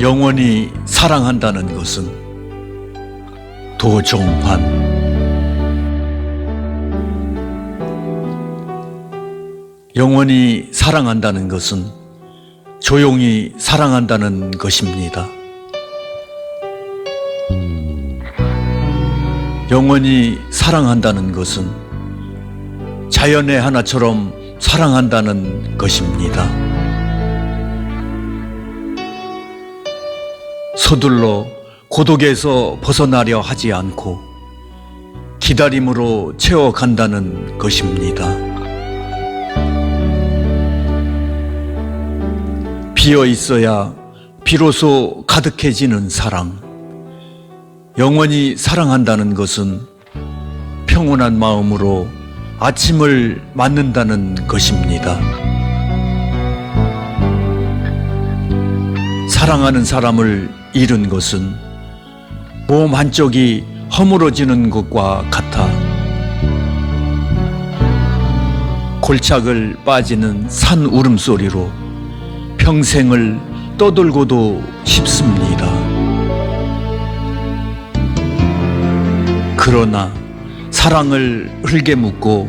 영원히 사랑한다는 것은 도종환 영원히 사랑한다는 것은 조용히 사랑한다는 것입니다. 영원히 사랑한다는 것은 자연의 하나처럼 사랑한다는 것입니다. 서둘러 고독에서 벗어나려 하지 않고 기다림으로 채워간다는 것입니다. 비어 있어야 비로소 가득해지는 사랑. 영원히 사랑한다는 것은 평온한 마음으로 아침을 맞는다는 것입니다. 사랑하는 사람을 잃은 것은 몸 한쪽이 허물어지는 것과 같아 골착을 빠지는 산 울음소리로 평생을 떠돌고도 싶습니다. 그러나 사랑을 흘게 묻고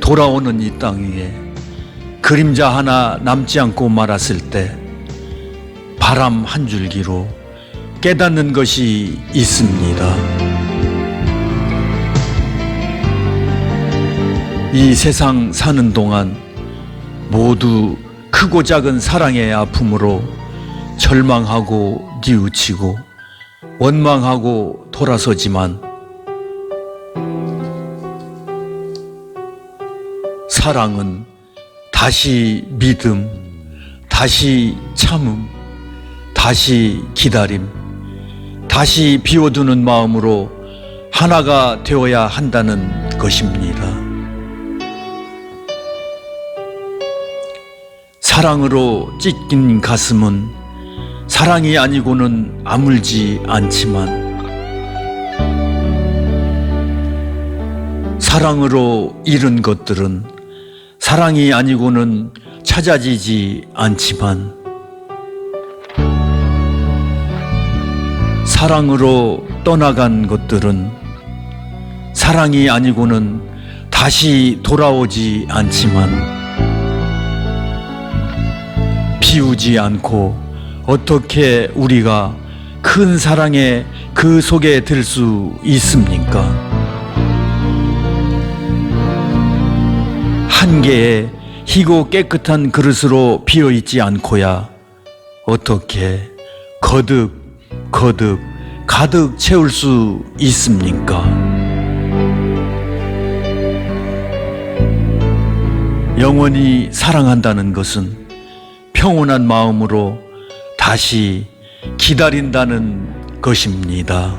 돌아오는 이 땅 위에 그림자 하나 남지 않고 말았을 때 바람 한 줄기로 깨닫는 것이 있습니다. 이 세상 사는 동안 모두 크고 작은 사랑의 아픔으로 절망하고 뉘우치고 원망하고 돌아서지만 사랑은 다시 믿음, 다시 참음, 다시 기다림, 다시 비워두는 마음으로 하나가 되어야 한다는 것입니다. 사랑으로 찢긴 가슴은 사랑이 아니고는 아물지 않지만 사랑으로 잃은 것들은 사랑이 아니고는 찾아지지 않지만 사랑으로 떠나간 것들은 사랑이 아니고는 다시 돌아오지 않지만 비우지 않고 어떻게 우리가 큰 사랑의 그 속에 들 수 있습니까? 한 개의 희고 깨끗한 그릇으로 비어 있지 않고야 어떻게 거듭 거듭 가득 채울 수 있습니까? 영원히 사랑한다는 것은 평온한 마음으로 다시 기다린다는 것입니다.